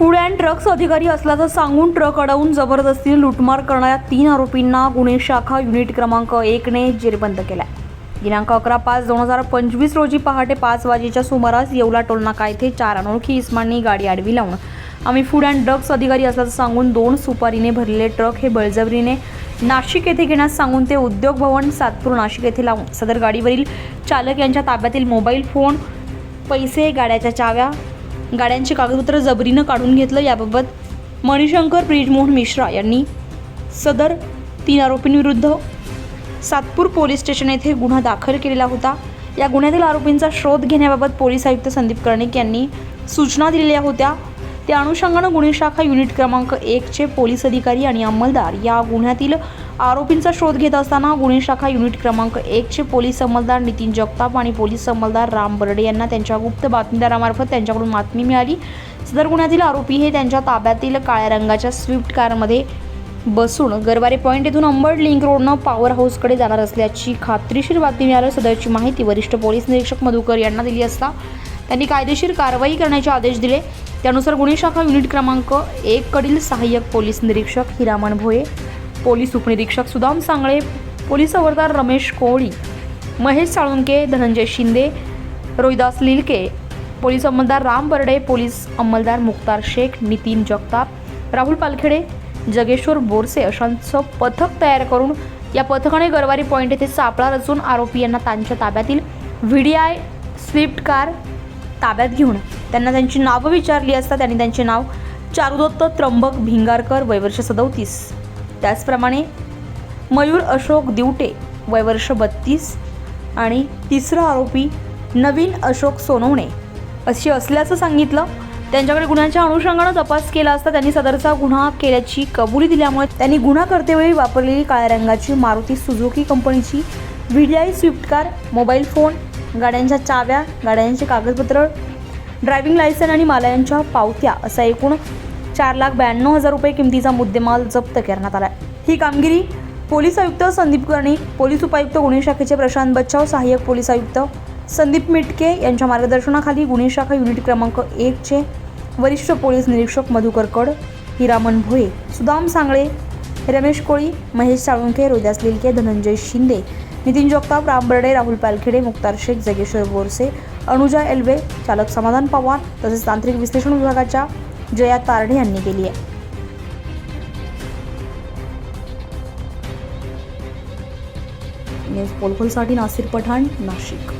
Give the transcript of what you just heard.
Food and trucks अधिकारी असल्याचं सांगून ट्रक अडवून जबरदस्तीने लुटमार करणाऱ्या तीन आरोपींना गुन्हे शाखा युनिट क्रमांक एकने जेरबंद केला दिनांक अकरा पाच दोन हजार पंचवीस रोजी पहाटे पाच वाजेच्या सुमारास येवला टोलनाका येथे चार अनोळखी इस्मांनी गाडी आडवी लावून आम्ही फूड अँड ड्रग्स अधिकारी असल्याचं सांगून दोन सुपारीने भरलेले ट्रक हे बळजबरीने नाशिक येथे घेण्यास सांगून ते उद्योग भवन सातपूर नाशिक येथे लावून सदर गाडीवरील चालक यांच्या ताब्यातील मोबाईल फोन पैसे गाड्याच्या चाव्या गाड्यांचे कागदपत्र जबरीनं काढून घेतलं. याबाबत मणिशंकर ब्रिजमोहन मिश्रा यांनी सदर तीन आरोपींविरुद्ध सातपूर पोलीस स्टेशन येथे गुन्हा दाखल केलेला होता. या गुन्ह्यातील आरोपींचा शोध घेण्याबाबत पोलीस आयुक्त संदीप कर्णिक यांनी सूचना दिलेल्या होत्या. त्या अनुषंगानं गुन्हे शाखा युनिट क्रमांक एकचे पोलीस अधिकारी आणि अंमलदार या गुन्ह्यातील आरोपींचा शोध घेत असताना गुन्हे शाखा युनिट क्रमांक एकचे पोलीस अंमलदार नितीन जगताप आणि पोलीस अंमलदार राम बर्डे यांना त्यांच्या गुप्त बातमीदारामार्फत त्यांच्याकडून बातमी मिळाली. सदर गुन्ह्यातील आरोपी हे त्यांच्या ताब्यातील काळ्या रंगाच्या स्विफ्ट कारमध्ये बसून गरवारे पॉईंट येथून अंबड लिंक रोडनं पॉवर हाऊसकडे जाणार असल्याची खात्रीशीर बातमी मिळाली सदरची माहिती वरिष्ठ पोलीस निरीक्षक मधुकर यांना दिली असता त्यांनी कायदेशीर कारवाई करण्याचे आदेश दिले. त्यानुसार गुन्हे शाखा युनिट क्रमांक एककडील सहाय्यक पोलीस निरीक्षक हिरामण भोये पोलीस उपनिरीक्षक सुदाम सांगळे पोलीस हवालदार रमेश कोळी महेश साळुंके धनंजय शिंदे रोहिदास लिलके पोलीस अंमलदार राम बर्डे पोलीस अंमलदार मुक्तार शेख नितीन जगताप राहुल पालखेडे जगेश्वर बोरसे अशांचं पथक तयार करून या पथकाने गरवारी पॉईंट येथे सापळा रचून आरोपी यांना त्यांच्या ताब्यातील V D I swift car ताब्यात घेऊन त्यांना त्यांची नावं विचारली असता त्यांनी त्यांचे नाव चारुदत्त त्र्यंबक भिंगारकर वयवर्ष सदोतीस. त्याचप्रमाणे मयूर अशोक दिवटे वयवर्ष बत्तीस आणि तिसरा आरोपी नवीन अशोक सोनवणे. अशी असल्याचं सांगितलं. त्यांच्याकडे गुन्ह्याच्या अनुषंगानं तपास केला असता त्यांनी सदरचा गुन्हा केल्याची कबुली दिल्यामुळे त्यांनी गुन्हा करतेवेळी वापरलेली काळ्या रंगाची मारुती सुझुकी कंपनीची VDI swift car mobile phone गाड्यांच्या चाव्या गाड्यांचे कागदपत्र ड्रायव्हिंग लायसन आणि मालायांच्या पावत्या असा एकूण चार लाख ब्याण्णव हजार रुपये किमतीचा मुद्देमाल जप्त करण्यात आला ही कामगिरी पोलीस आयुक्त संदीप कर्णिक पोलीस उपायुक्त गुन्हे शाखेचे प्रशांत बच्चाव सहाय्यक पोलीस आयुक्त संदीप मिटके यांच्या मार्गदर्शनाखाली गुन्हे शाखा युनिट क्रमांक एकचे वरिष्ठ पोलीस निरीक्षक मधुकर कड हिरामन भोये सुदाम सांगळे रमेश कोळी महेश साळुंखे रोदास लिलके धनंजय शिंदे नितीन जगताप राम बर्डे राहुल पालखेडे मुक्तार शेख जगेश्वर बोरसे अनुजा एल्वे चालक समाधान पवार तसेच तांत्रिक विश्लेषण विभागाच्या जया तारडे यांनी केली आहे. न्यूज पोलखोलसाठी नासिर पठाण नाशिक.